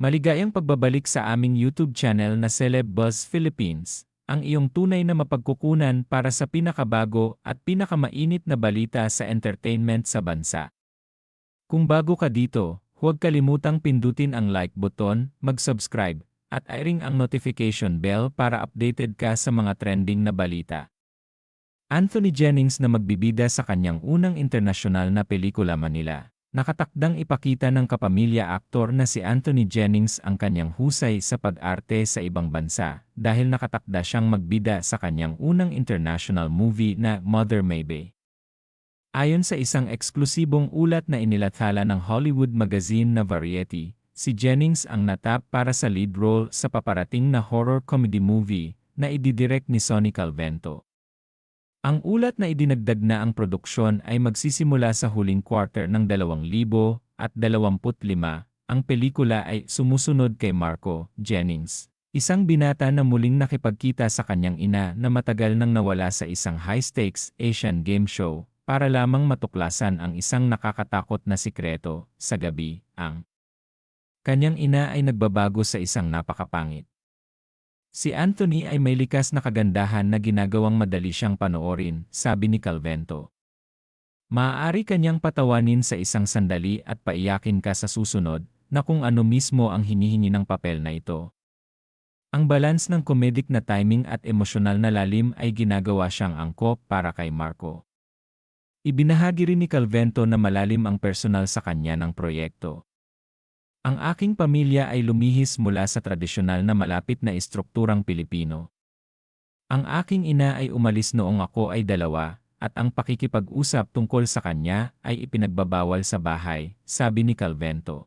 Maligayang pagbabalik sa aming YouTube channel na Celeb Buzz Philippines, ang iyong tunay na mapagkukunan para sa pinakabago at pinakamainit na balita sa entertainment sa bansa. Kung bago ka dito, huwag kalimutang pindutin ang like button, mag-subscribe, at i-ring ang notification bell para updated ka sa mga trending na balita. Anthony Jennings na magbibida sa kanyang unang internasyonal na pelikula Manila. Nakatakdang ipakita ng kapamilya aktor na si Anthony Jennings ang kanyang husay sa pag-arte sa ibang bansa dahil nakatakda siyang magbida sa kanyang unang international movie na Mother Maybe. Ayon sa isang eksklusibong ulat na inilathala ng Hollywood magazine na Variety, si Jennings ang natap para sa lead role sa paparating na horror comedy movie na ididirect ni Sonny Calvento. Ang ulat na idinagdag na ang produksyon ay magsisimula sa huling quarter ng 2025. Ang pelikula ay sumusunod kay Marco Jennings, isang binata na muling nakipagkita sa kanyang ina na matagal nang nawala sa isang high-stakes Asian game show para lamang matuklasan ang isang nakakatakot na sikreto sa gabi. Ang kanyang ina ay nagbabago sa isang napakapangit Si Anthony ay may likas na kagandahan na ginagawang madali siyang panoorin, sabi ni Calvento. Maaari kanyang patawanin sa isang sandali at paiyakin ka sa susunod na kung ano mismo ang hinihingi ng papel na ito. Ang balance ng comedic na timing at emosyonal na lalim ay ginagawa siyang angkop para kay Marco. Ibinahagi rin ni Calvento na malalim ang personal sa kanya ng proyekto. Ang aking pamilya ay lumihis mula sa tradisyonal na malapit na estrukturang Pilipino. Ang aking ina ay umalis noong ako ay dalawa, at ang pakikipag-usap tungkol sa kanya ay ipinagbabawal sa bahay, sabi ni Calvento.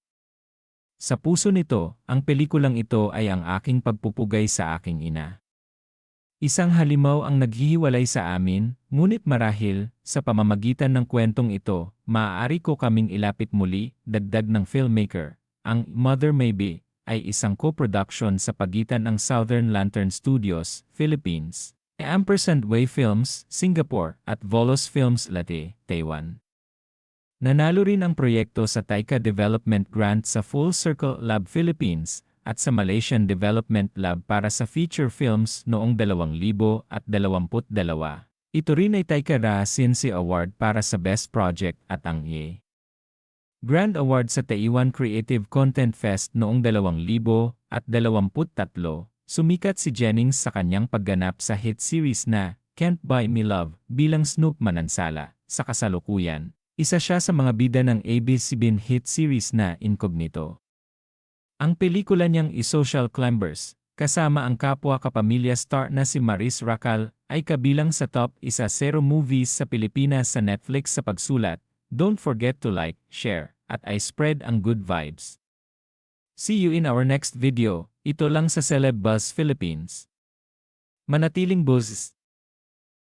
Sa puso nito, ang pelikulang ito ay ang aking pagpupugay sa aking ina. Isang halimaw ang naghihiwalay sa amin, ngunit marahil, sa pamamagitan ng kwentong ito, maaari ko kaming ilapit muli, dagdag ng filmmaker, ang Mother Maybe ay isang co-production sa pagitan ng Southern Lantern Studios, Philippines, Ampersand Way Films, Singapore, at Volos Films Late, Taiwan. Nanalo rin ang proyekto sa Taika Development Grant sa Full Circle Lab Philippines at sa Malaysian Development Lab para sa feature films noong 2022. Ito rin ay Taika Ra Sinsi Award para sa Best Project at ang IE. Grand Award sa Taiwan Creative Content Fest noong 2023, sumikat si Jennings sa kanyang pagganap sa hit series na Can't Buy Me Love bilang Snoop Manansala. Sa kasalukuyan, isa siya sa mga bida ng ABS-CBN hit series na Incognito. Ang pelikula niyang I-Social Climbers, kasama ang kapwa kapamilya star na si Maris Racal, ay kabilang sa top isa zero movies sa Pilipinas sa Netflix sa pagsulat. Don't forget to like, share, at I spread ang good vibes. See you in our next video, ito lang sa Celeb Buzz Philippines. Manatiling buzz